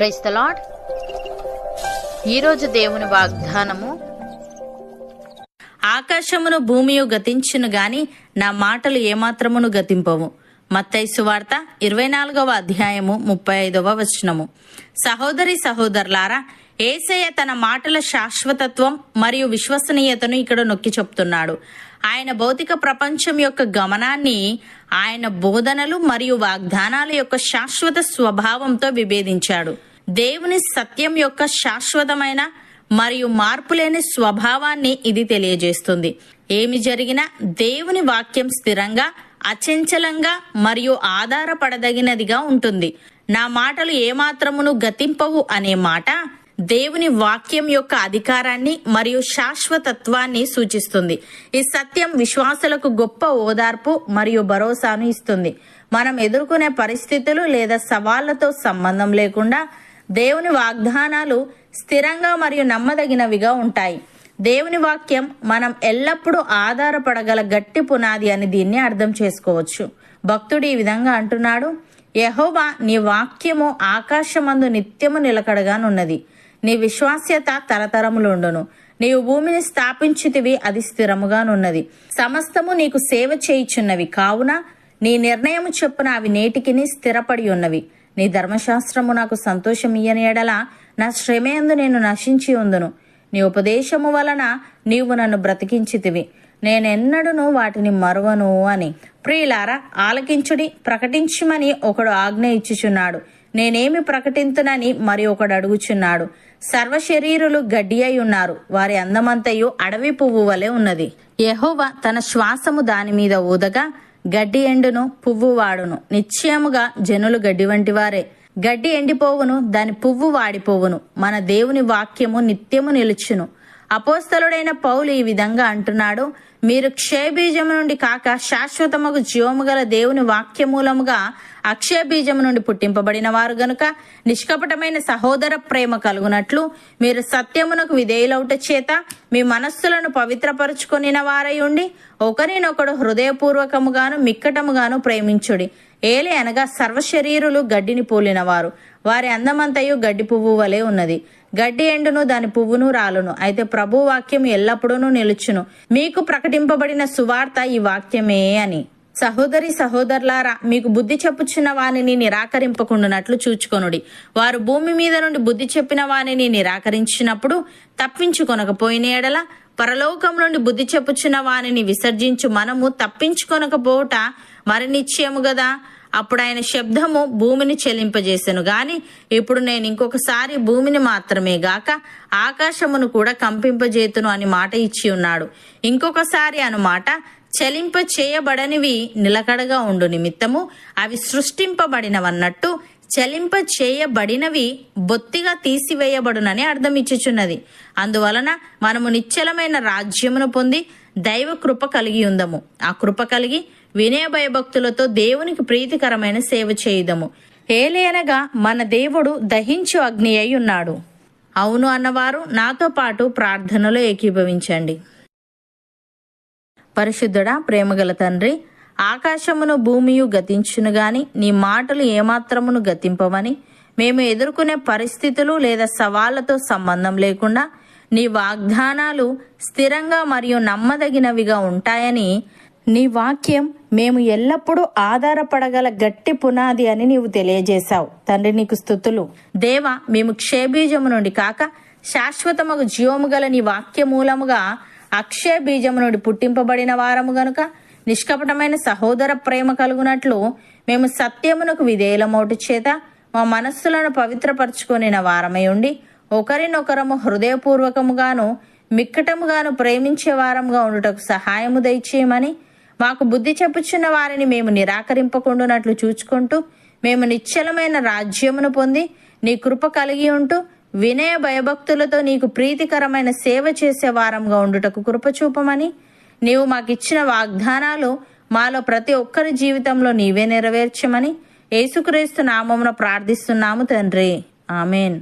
Price the lord ఈరోజు దేవుని వాగ్దానము ఆకాశమును భూమియు గతించును గాని నా మాటలు ఏమాత్రమును గతింపవు. మత్తైసు వార్త ఇరవై నాలుగవ అధ్యాయము ముప్పై ఐదవ వచనము. సహోదరి సహోదరులారా ఏసయ్య తన మాటల శాశ్వతత్వం మరియు విశ్వసనీయతను ఇక్కడ నొక్కి చెప్తున్నాడు. ఆయన భౌతిక ప్రపంచం యొక్క గమనాన్ని ఆయన బోధనలు మరియు వాగ్దానాల యొక్క శాశ్వత స్వభావంతో విభేదించాడు. దేవుని సత్యం యొక్క శాశ్వతమైన మరియు మార్పులేని స్వభావాన్ని ఇది తెలియజేస్తుంది. ఏమి జరిగినా దేవుని వాక్యం స్థిరంగా అచంచలంగా మరియు ఆధారపడదగినదిగా ఉంటుంది. నా మాటలు ఏమాత్రమును గతింపవు అనే మాట దేవుని వాక్యం యొక్క అధికారాన్ని మరియు శాశ్వతత్వాన్ని సూచిస్తుంది. ఈ సత్యం విశ్వాసులకు గొప్ప ఓదార్పు మరియు భరోసాను ఇస్తుంది. మనం ఎదుర్కొనే పరిస్థితులు లేదా సవాళ్ళతో సంబంధం లేకుండా దేవుని వాగ్దానాలు స్థిరంగా మరియు నమ్మదగినవిగా ఉంటాయి. దేవుని వాక్యం మనం ఎల్లప్పుడూ ఆధారపడగల గట్టి పునాది అని దీన్ని అర్థం చేసుకోవచ్చు. భక్తుడు ఈ విధంగా అంటున్నాడు యహోవా నీ వాక్యము ఆకాశమందు నిత్యము నిలకడగానున్నది. నీ విశ్వాస్యత తరతరములుండును నీవు భూమిని స్థాపించితివి అది స్థిరముగానున్నది. సమస్తము నీకు సేవ చేయుచున్నవి. కావున నీ నిర్ణయము చొప్పున అవి నేటికిని స్థిరపడి ఉన్నవి. నీ ధర్మశాస్త్రము నాకు సంతోషమియ్యని ఎడల నా శ్రమయందు నేను నశించి ఉందును. నీ ఉపదేశము వలన నీవు నన్ను బ్రతికించితివి. నేనెన్నడును వాటిని మరువను అని. ప్రియులారా ఆలకించుడి ప్రకటించుమని ఒకడు ఆజ్ఞ ఇచ్చుచున్నాడు. నేనేమి ప్రకటింతునని మరి ఒకడు అడుగుచున్నాడు. సర్వశరీరులు గడ్డి అయి ఉన్నారు. వారి అందమంతయు అడవి పువ్వు వలె ఉన్నది. యహోవ తన శ్వాసము దాని మీద ఊదగా గడ్డి ఎండును పువ్వు వాడును. నిశ్చయముగా జనులు గడ్డి వంటి వారే గడ్డి ఎండిపోవును దాని పువ్వు వాడిపోవును. మన దేవుని వాక్యము నిత్యము నిలుచును. అపోస్తలుడైన పౌలు ఈ విధంగా అంటున్నాడు మీరు క్షయబీజము నుండి కాక శాశ్వతముకు జీవము గల దేవుని వాక్యమూలముగా అక్షయ బీజము నుండి పుట్టింపబడిన వారు గనుక నిష్కపటమైన సహోదర ప్రేమ కలుగునట్లు మీరు సత్యమునకు విధేయులవుట చేత మీ మనస్సులను పవిత్రపరుచుకొనిన వారై ఉండి ఒకరినొకడు హృదయపూర్వకముగాను మిక్కటముగాను ప్రేమించుడి. ఏలే అనగా సర్వశరీరులు గడ్డిని పోలినవారు. వారి అందమంతయు గడ్డి పువ్వు వలె ఉన్నది. గడ్డి ఎండును దాని పువ్వును రాలును. అయితే ప్రభు వాక్యం ఎల్లప్పుడూ నిలుచును. మీకు ప్రకటింపబడిన సువార్త ఈ వాక్యమే అని. సహోదరి సహోదరులారా మీకు బుద్ధి చెప్పుచున్న వానిని నిరాకరింపకుండానట్లు చూచుకొనుడి. వారు భూమి మీద నుండి బుద్ధి చెప్పిన వానిని నిరాకరించినప్పుడు తప్పించుకొనకపోయిన ఎడల పరలోకం నుండి బుద్ధి చెప్పుచున్న వానిని విసర్జించు మనము తప్పించుకొనకపోవుట మరి నిశ్చయము గదా. అప్పుడు ఆయన శబ్దము భూమిని చెలింపజేసెను. గాని ఇప్పుడు నేను ఇంకొకసారి భూమిని మాత్రమే గాక ఆకాశమును కూడా కంపింపజేతును అని మాట ఇచ్చి ఉన్నాడు. ఇంకొకసారి అను మాట చలింప చేయబడనివి నిలకడగా ఉండు నిమిత్తము అవి సృష్టింపబడినవన్నట్టు చలింప చేయబడినవి బొత్తిగా తీసివేయబడునని అర్థం ఇచ్చుచున్నది అందువలన మనము నిశ్చలమైన రాజ్యమును పొంది దైవ కృప కలిగి ఉందము. ఆ కృప కలిగి వినయ భయభక్తులతో దేవునికి ప్రీతికరమైన సేవ చేయుదము. ఏలేనగా మన దేవుడు దహించు అగ్ని అయి ఉన్నాడు. అవును అన్నవారు నాతో పాటు ప్రార్థనలో ఏకీభవించండి. పరిశుద్ధుడా ప్రేమగల తండ్రి ఆకాశమును భూమియు గతించును గాని నీ మాటలు ఏమాత్రమును గతింపవని. మేము ఎదుర్కొనే పరిస్థితులు లేదా సవాళ్ళతో సంబంధం లేకుండా నీ వాగ్దానాలు స్థిరంగా మరియు నమ్మదగినవిగా ఉంటాయని నీ వాక్యం మేము ఎల్లప్పుడూ ఆధారపడగల గట్టి పునాది అని నీవు తెలియజేశావు. తండ్రి నీకు స్థుతులు. దేవ మేము క్షయబీజము నుండి కాక శాశ్వతమగు జీవము గల నీ వాక్య మూలముగా అక్షయ బీజము నుండి పుట్టింపబడిన వారము గనుక నిష్కపటమైన సహోదర ప్రేమ కలుగునట్లు మేము సత్యమునకు విధేయులమోటు చేత మా మనస్సులను పవిత్రపరచుకొనిన వారమై ఉండి ఒకరినొకరము హృదయపూర్వకముగాను మిక్కటముగాను ప్రేమించే వారముగా ఉండుటకు సహాయము దయచేయమని మాకు బుద్ధి చెప్పుచున్న వారిని మేము నిరాకరింపకుండునట్లు చూచుకుంటూ మేము నిశ్చలమైన రాజ్యమును పొంది నీ కృప కలిగి ఉంటూ వినయ భయభక్తులతో నీకు ప్రీతికరమైన సేవ చేసే వారంగా ఉండుటకు కృప చూపమని నీవు మాకిచ్చిన వాగ్దానాలు మాలో ప్రతి ఒక్కరి జీవితంలో నీవే నెరవేర్చమని యేసుక్రీస్తు నామమున ప్రార్థిస్తున్నాము తండ్రి. ఆమెన్.